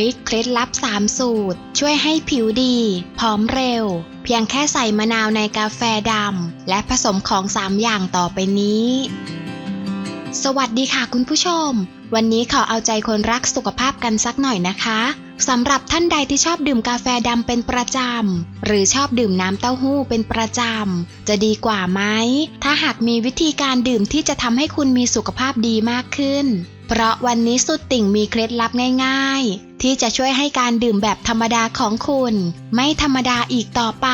ย เคล็ดลับ 3 สูตร ช่วยให้ผิวดี พร้อมเร็ว เพียงแค่ใส่มะนาวในกาแฟดำ และผสมของ 3 อย่างต่อไปนี้ สวัสดีค่ะคุณผู้ชม วันนี้ขอเอาใจคนรักสุขภาพกันสักหน่อยนะคะ สำหรับท่านใดที่ชอบดื่มกาแฟดำเป็นประจำ หรือชอบดื่มน้ำเต้าหู้เป็นประจำ จะดีกว่าไหม ถ้าหากมีวิธีการดื่มที่จะทำให้คุณมีสุขภาพดีมากขึ้น เพราะวันนี้สุดติ่งมีเคล็ดลับง่าย ๆ ที่จะช่วยให้การดื่มแบบธรรมดาของคุณ ไม่ธรรมดาอีกต่อไป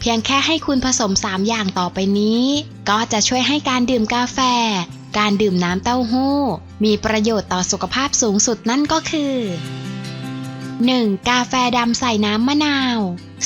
เพียงแค่ให้คุณผสม 3 อย่างต่อไปนี้ ก็จะช่วยให้การดื่มกาแฟ การดื่มน้ำเต้าหู้ มีประโยชน์ต่อสุขภาพสูงสุดนั่นก็คือ 1. กาแฟดำใส่น้ำมะนาว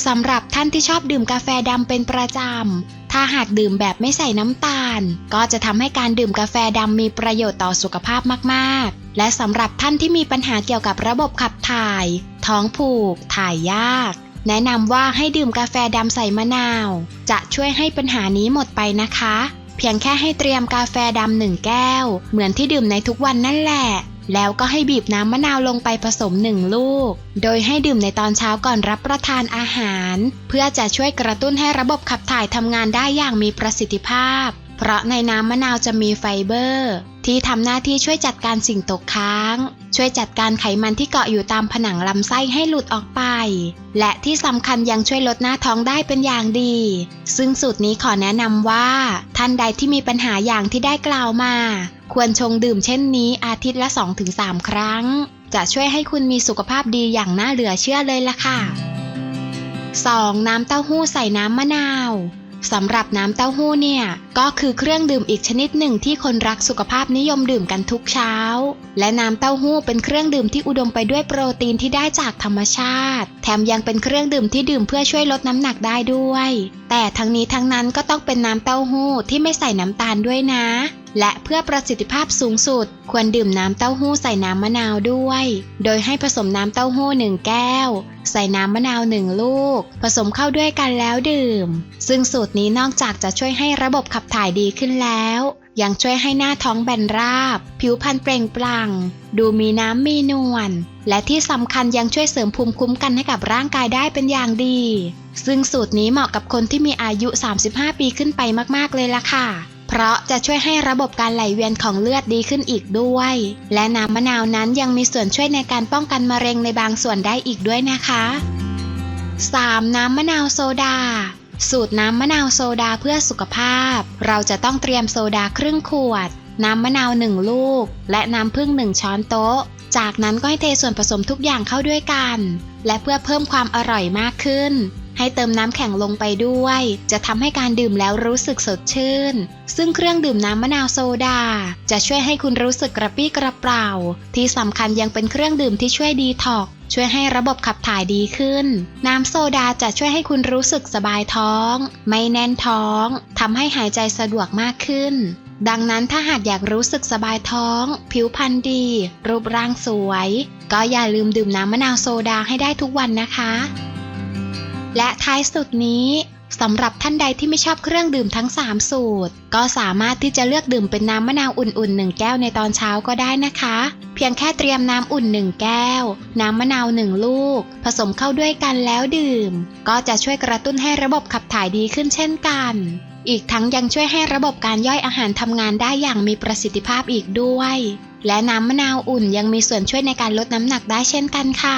สำหรับท่านที่ชอบดื่มกาแฟดำเป็นประจำ ถ้าหากดื่มแบบไม่ใส่น้ำตาล ก็จะทำให้การดื่มกาแฟดำมีประโยชน์ต่อสุขภาพมากๆ และสำหรับท่านที่มีปัญหาเกี่ยวกับระบบขับถ่าย ท้องผูก ถ่ายยาก แนะนำว่าให้ดื่มกาแฟดำใส่มะนาว จะช่วยให้ปัญหานี้หมดไปนะคะ เพียงแค่ให้เตรียมกาแฟดำหนึ่งแก้ว เหมือนที่ดื่มในทุกวันนั่นแหละ แล้วก็ให้บีบน้ำมะนาวลงไปผสมหนึ่งลูก โดยให้ดื่มในตอนเช้าก่อนรับประทานอาหาร เพื่อจะช่วยกระตุ้นให้ระบบขับถ่ายทำงานได้อย่างมีประสิทธิภาพ เพราะในน้ำมะนาวจะมีไฟเบอร์ ที่ทำหน้าที่ช่วยจัดการสิ่งตกค้าง ช่วยจัดการไขมันที่เกาะอยู่ตามผนังลำไส้ให้หลุดออกไป และที่สำคัญยังช่วยลดหน้าท้องได้เป็นอย่างดี ซึ่งสูตรนี้ขอแนะนำว่า ท่านใดที่มีปัญหาอย่างที่ได้กล่าวมา ควรชงดื่มเช่นนี้อาทิตย์ละ 2-3 ครั้ง จะช่วยให้คุณมีสุขภาพดีอย่างน่าเหลือเชื่อเลยล่ะค่ะ 2. น้ำเต้าหู้ใส่น้ำมะนาวสำหรับน้ำเต้าหู้เนี่ย ก็คือเครื่องดื่มอีกชนิดหนึ่งที่คนรักสุขภาพนิยมดื่มกันทุกเช้า และน้ำเต้าหู้เป็นเครื่องดื่มที่อุดมไปด้วยโปรตีนที่ได้จากธรรมชาติ แถมยังเป็นเครื่องดื่มที่ดื่มเพื่อช่วยลดน้ำหนักได้ด้วย แต่ทั้งนี้ทั้งนั้นก็ต้องเป็นน้ำเต้าหู้ที่ไม่ใส่น้ำตาลด้วยนะ และเพื่อประสิทธิภาพสูงสุด ควรดื่มน้ำเต้าหู้ใส่น้ำมะนาวด้วย โดยให้ผสมน้ำเต้าหู้หนึ่งแก้ว ใส่น้ำมะนาวหนึ่งลูก ผสมเข้าด้วยกันแล้วดื่ม ซึ่งสูตรนี้นอกจากจะช่วยให้ระบบขับถ่ายดีขึ้นแล้ว ยังช่วยให้หน้าท้องแบนราบ ผิวพรรณเปล่งปลั่ง ดูมีน้ำมีนวล และที่สำคัญยังช่วยเสริมภูมิคุ้มกันให้กับร่างกายได้เป็นอย่างดี ซึ่งสูตรนี้เหมาะกับคนที่มีอายุ 35 ปีขึ้นไปมาก ๆ เลยล่ะค่ะ เพราะจะช่วยให้ระบบการไหลเวียนของเลือดดีขึ้นอีกด้วย และน้ำมะนาวนั้นยังมีส่วนช่วยในการป้องกันมะเร็งในบางส่วนได้อีกด้วยนะคะ 3. น้ำมะนาวโซดา สูตรน้ำมะนาวโซดาเพื่อสุขภาพ เราจะต้องเตรียมโซดาครึ่งขวด น้ำมะนาวหนึ่งลูก และน้ำผึ้งหนึ่งช้อนโต๊ะ จากนั้นก็ให้เทส่วนผสมทุกอย่างเข้าด้วยกัน และเพื่อเพิ่มความอร่อยมากขึ้น ให้เติมน้ำแข็งลงไปด้วย จะทำให้การดื่มแล้วรู้สึกสดชื่น ซึ่งเครื่องดื่มน้ำมะนาวโซดา จะช่วยให้คุณรู้สึกกระปรี้กระเปร่า ที่สำคัญยังเป็นเครื่องดื่มที่ช่วยดีท็อกช่วยให้ระบบขับถ่ายดีขึ้น น้ำโซดาจะช่วยให้คุณรู้สึกสบายท้อง ไม่แน่นท้อง ทำให้หายใจสะดวกมากขึ้น ดังนั้นถ้าหากอยากรู้สึกสบายท้อง ผิวพรรณดี รูปร่างสวย ก็อย่าลืมดื่มน้ำมะนาวโซดาให้ได้ทุกวันนะคะ และท้ายสุดนี้สำหรับท่านใดที่ไม่ชอบเครื่องดื่มทั้ง 3 สูตร ก็สามารถที่จะเลือกดื่มเป็นน้ำมะนาวอุ่นๆ 1 แก้วในตอนเช้าก็ได้นะคะ เพียงแค่เตรียมน้ำอุ่น 1 แก้ว น้ำมะนาว 1 ลูก ผสมเข้าด้วยกันแล้วดื่ม ก็จะช่วยกระตุ้นให้ระบบขับถ่ายดีขึ้นเช่นกัน อีกทั้งยังช่วยให้ระบบการย่อยอาหารทำงานได้อย่างมีประสิทธิภาพอีกด้วย และน้ำมะนาวอุ่นยังมีส่วนช่วยในการลดน้ำหนักได้เช่นกันค่ะ